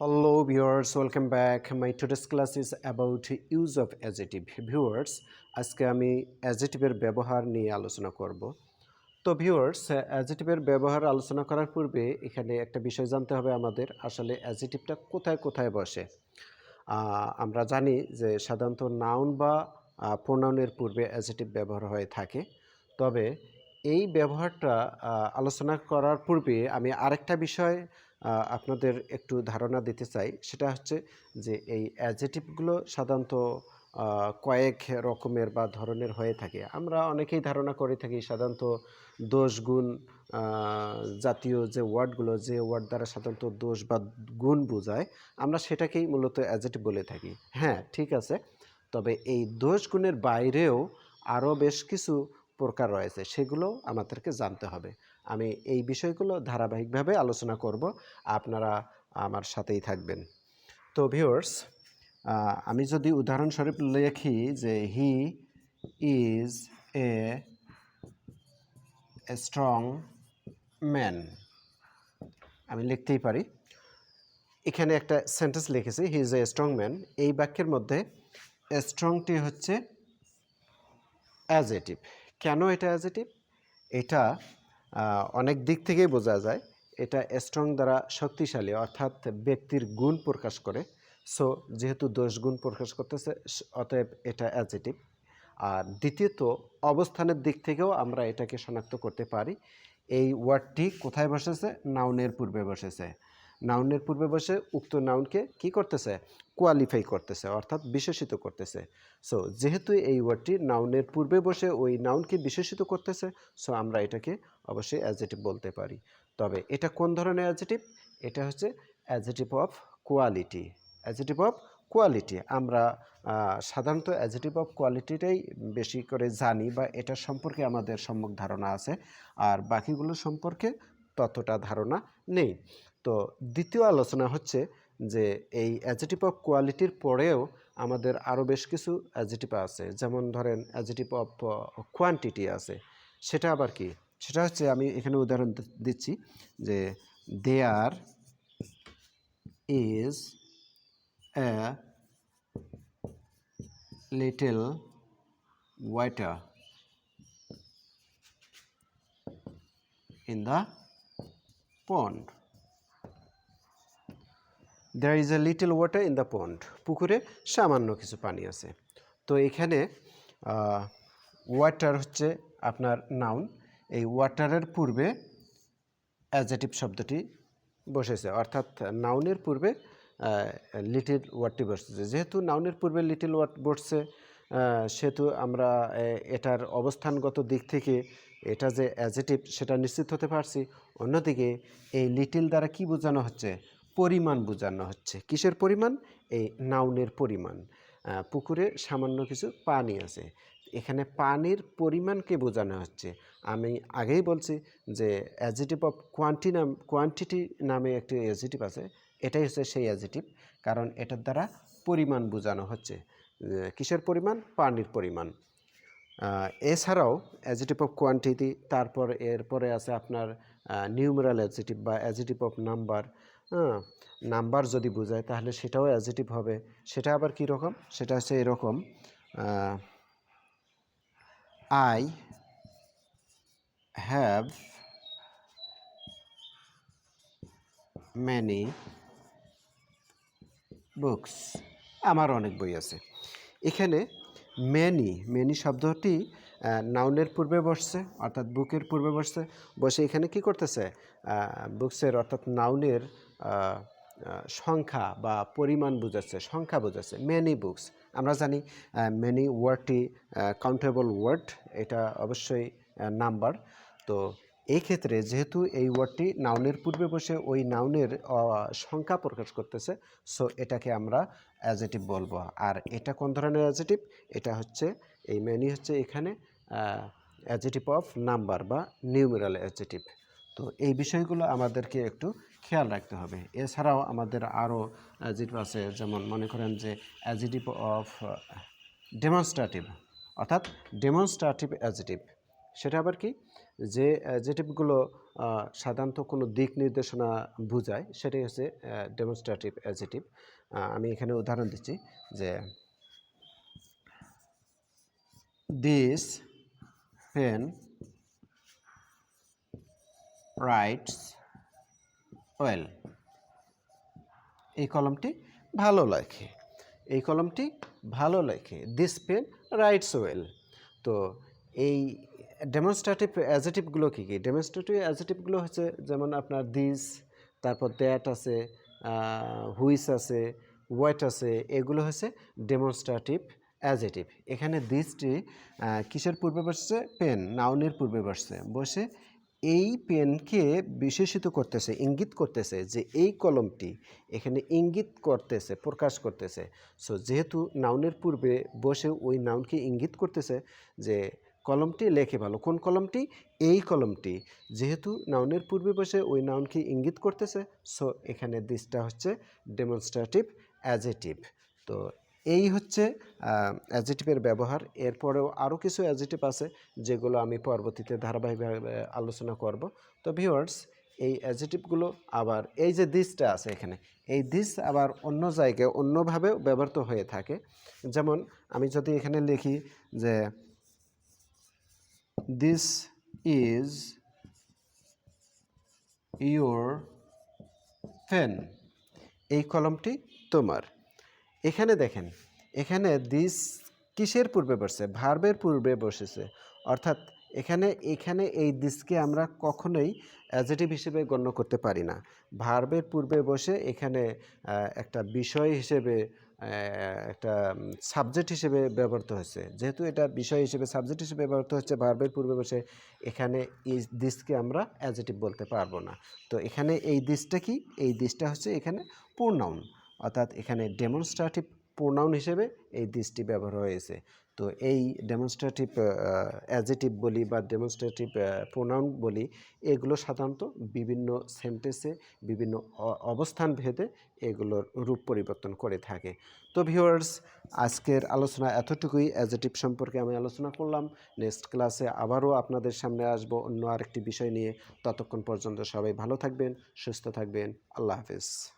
Hello viewers, welcome back. My today's class is about use of adjective. Viewers, আজকে আমি অ্যাজেটিভের ব্যবহার নিয়ে আলোচনা করব তো ভিউয়ার্স অ্যাজেটিভের ব্যবহার আলোচনা করার পূর্বে এখানে একটা বিষয় জানতে হবে আমাদের আসলে অ্যাজেটিভটা কোথায় কোথায় বসে আমরা জানি যে সাধারণত নাউন বা প্রোনাউনের পূর্বে অ্যাজেটিভ ব্যবহার হয়ে থাকে তবে এই ব্যবহারটা আলোচনা করার পূর্বে আমি আরেকটা বিষয় আপনাদের একটু ধারণা দিতে চাই। সেটা হচ্ছে যে এই অ্যাজেটিভগুলো সাধারণত কয়েক রকমের বা ধরনের হয়ে থাকে। আমরা অনেকেই ধারণা করে থাকি সাধারণত দোষ গুণ জাতীয় যে ওয়ার্ডগুলো, যে ওয়ার্ড দ্বারা সাধারণত দোষ বা গুণ বোঝায়, আমরা সেটাকেই মূলত অ্যাজেটিভ বলে থাকি। হ্যাঁ ঠিক আছে। তবে এই দোষ গুণের বাইরেও আরও বেশ কিছু প্রকার রয়েছে। সেগুলো আমাদেরকে জানতে হবে। আমি এই বিষয়গুলো ধারাবাহিকভাবে আলোচনা করব। আপনারা আমার সাথেই থাকবেন। তো ভিউয়ার্স আমি যদি উদাহরণস্বরূপ লিখি যে he is a strong man আমি লিখতেই পারি। এখানে একটা সেন্টেন্স লিখেছি he is a strong man এই বাক্যের মধ্যে স্ট্রংটি হচ্ছে অ্যাজেটিভ কেন এটা অ্যাজেটিভ এটা অনেক দিক থেকেই বোঝা যায়, এটা স্ট্রং দ্বারা শক্তিশালী অর্থাৎ ব্যক্তির গুণ প্রকাশ করে। সো যেহেতু দোষ গুণ প্রকাশ করতেছে অতএব এটা অ্যাজেটিভ আর দ্বিতীয়ত, অবস্থানের দিক থেকেও আমরা এটাকে শনাক্ত করতে পারি। এই ওয়ার্ডটি কোথায় বসেছে? নাউনের পূর্বে বসেছে। নাউনের পূর্বে বসে উক্ত নাউনকে কি করতেছে? কোয়ালিফাই করতেছে, অর্থাৎ বিশেষিত করতেছে। সো যেহেতু এই ওয়ার্ডটি নাউনের পূর্বে বসে ওই নাউনকে বিশেষিত করতেছে সো আমরা এটাকে অবশ্যই অ্যাজেটিভ বলতে পারি। তবে এটা কোন ধরনের অ্যাজেটিভ এটা হচ্ছে adjective of quality adjective of quality আমরা সাধারণত অ্যাজেটিভ অফ কোয়ালিটিটাই বেশি করে জানি বা এটা সম্পর্কে আমাদের সম্যক ধারণা আছে, আর বাকিগুলো সম্পর্কে ততটা ধারণা নেই। তো দ্বিতীয় আলোচনা হচ্ছে যে এই অ্যাজেটিভ অফ কোয়ালিটির পরেও আমাদের আরও বেশ কিছু অ্যাজেটিভ আছে। যেমন ধরেন অ্যাজেটিভ অফ কোয়ান্টিটি আছে। সেটা আবার কি? সেটা হচ্ছে আমি এখানে উদাহরণ দিচ্ছি যে there is a little water in the pond there is a little water in the pond পুকুরে সামান্য কিছু পানি আছে। তো এখানে ওয়াটার হচ্ছে আপনার নাউন এই ওয়াটারের পূর্বে অ্যাজেটিভ শব্দটি বসেছে। অর্থাৎ নাউনের পূর্বে লিটিল ওয়ার্ডটি বসেছে। যেহেতু নাউনের পূর্বে লিটিল ওয়ার্ড বসছে সেহেতু আমরা এ, এটার অবস্থানগত দিক থেকে এটা যে অ্যাজেটিভ সেটা নিশ্চিত হতে পারছি। অন্যদিকে এই লিটিল দ্বারা কি বোঝানো হচ্ছে? পরিমাণ বোঝানো হচ্ছে। কিসের পরিমাণ? এই নাউনের পরিমাণ। পুকুরে সামান্য কিছু পানি আছে। এখানে পানির পরিমাণকে বোঝানো হচ্ছে? আমি আগেই বলছি যে অ্যাজিটিভ অফ কোয়ান্টি নাম কোয়ান্টিটি নামে একটি অ্যাজিটিভ আছে। এটাই হচ্ছে সেই অ্যাজিটিভ কারণ এটার দ্বারা পরিমাণ বোঝানো হচ্ছে। কিসের পরিমাণ? পানির পরিমাণ। এছাড়াও অ্যাজিটিভ অফ কোয়ান্টিটি তারপর এরপরে আছে আপনার নিউমেরাল অ্যাজিটিভ বা অ্যাজিটিভ অফ নাম্বার নাম্বার যদি বোঝায়, তাহলে সেটাও অ্যাজিটিভ হবে। সেটা আবার কী রকম? সেটা হচ্ছে এরকম আই হ্যাভ ম্যানি বুকস আমার অনেক বই আছে। এখানে ম্যানি ম্যানি শব্দটি নাউনের পূর্বে বসছে, অর্থাৎ বুকের পূর্বে বসছে। বসে এখানে কি করতেছে? বুকসের অর্থাৎ নাউনের সংখ্যা বা পরিমাণ বোঝাচ্ছে, সংখ্যা বোঝাচ্ছে। ম্যানি বুকস আমরা জানি ম্যানি ওয়ার্ডটি কাউন্টেবল ওয়ার্ড এটা অবশ্যই নাম্বার তো এই ক্ষেত্রে যেহেতু এই ওয়ার্ডটি নাউনের পূর্বে বসে ওই নাউনের সংখ্যা প্রকাশ করতেছে সো এটাকে আমরা অ্যাজেটিভ বলব। আর এটা কোন ধরনের অ্যাজেটিভ এটা হচ্ছে, এই ম্যানি হচ্ছে এখানে অ্যাজেটিভ অফ নাম্বার বা নিউমেরাল অ্যাজেটিভ তো এই বিষয়গুলো আমাদেরকে একটু খেয়াল রাখতে হবে। এছাড়াও আমাদের আরও অ্যাজেটিভ আছে, যেমন মনে করেন যে অ্যাজেটিভ অফ ডেমনস্ট্রেটিভ অর্থাৎ ডেমনস্ট্রেটিভ অ্যাজেটিভ সেটা আবার কি? যে অ্যাজেটিভগুলো সাধারণত কোনো দিক নির্দেশনা বোঝায়, সেটাই হচ্ছে ডেমনস্ট্রেটিভ অ্যাজেটিভ আমি এখানে উদাহরণ দিচ্ছি যে দিস পেন রাইটস ওয়েল এই কলমটি ভালো লেখে। এই কলমটি ভালো লেখে। দিস পেন রাইটস ওয়েল তো এই ডেমনস্ট্রেটিভ অ্যাজেটিভগুলো কী কী? ডেমনস্ট্রেটিভ অ্যাজেটিভগুলো হচ্ছে যেমন আপনার দিস তারপর দ্যাট আছে হুইস আছে ওয়েট আছে, এগুলো হচ্ছে ডেমনস্ট্রেটিভ অ্যাজেটিভ এখানে দিসটি কিসের পূর্বে বসছে? পেন নাউনের পূর্বে বসছে। বসে এই পেনকে বিশেষিত করতেছে, ইঙ্গিত করতেছে যে এই কলমটি এখানে ইঙ্গিত করতেছে, প্রকাশ করতেছে। সো যেহেতু নাউনের পূর্বে বসে ওই নাউনকে ইঙ্গিত করতেছে যে কলমটি লেখে ভালো। কোন কলমটি? এই কলমটি। যেহেতু নাউনের পূর্বে বসে ওই নাউনকে ইঙ্গিত করতেছে সো এখানে দিসটা হচ্ছে ডেমনস্ট্রেটিভ অ্যাজেটিভ তো এই হচ্ছে অ্যাজিটিভের ব্যবহার। এরপরেও আরও কিছু অ্যাজিটিভ আছে যেগুলো আমি পরবর্তীতে ধারাবাহিকভাবে আলোচনা করব। তো ভিউয়ার্স এই অ্যাজিটিভগুলো আবার, এই যে দিসটা আছে এখানে, এই দিস আবার অন্য জায়গায় অন্যভাবেও ব্যবহৃত হয়ে থাকে। যেমন, আমি যদি এখানে লিখি যে দিস ইজ ইউর পেন এই কলমটি তোমার। এখানে দেখেন, এখানে দিস কিসের পূর্বে বসছে? ভার্বের পূর্বে বসেছে। অর্থাৎ এখানে এখানে এই দিসকে আমরা কখনোই অ্যাজেটিভ হিসেবে গণ্য করতে পারি না। ভার্বের পূর্বে বসে এখানে একটা বিষয় হিসেবে একটা সাবজেক্ট হিসেবে ব্যবহৃত হয়েছে। যেহেতু এটা বিষয় হিসেবে সাবজেক্ট হিসেবে ব্যবহৃত হচ্ছে ভার্বের পূর্বে বসে এখানে এই দিসকে আমরা অ্যাজেটিভ বলতে পারব না। তো এখানে এই দিসটা কি? এই দিসটা হচ্ছে এখানে প্রোনাউন অর্থাৎ এখানে ডেমনস্ট্রেটিভ প্রোনাউন হিসেবে এই দিসটি ব্যবহার হয়েছে। তো এই ডেমনস্ট্রেটিভ অ্যাজেটিভ বলি বা ডেমনস্ট্রেটিভ প্রোনাউন বলি, এগুলো সাধারণত বিভিন্ন সেন্টেন্সে বিভিন্ন অবস্থান ভেদে এগুলোর রূপ পরিবর্তন করে থাকে। তো ভিউয়ার্স আজকের আলোচনা এতটুকুই। অ্যাজেটিভ সম্পর্কে আমি আলোচনা করলাম। নেক্সট ক্লাসে আবারও আপনাদের সামনে আসব অন্য আরেকটি বিষয় নিয়ে। ততক্ষণ পর্যন্ত সবাই ভালো থাকবেন, সুস্থ থাকবেন। আল্লাহ হাফেজ।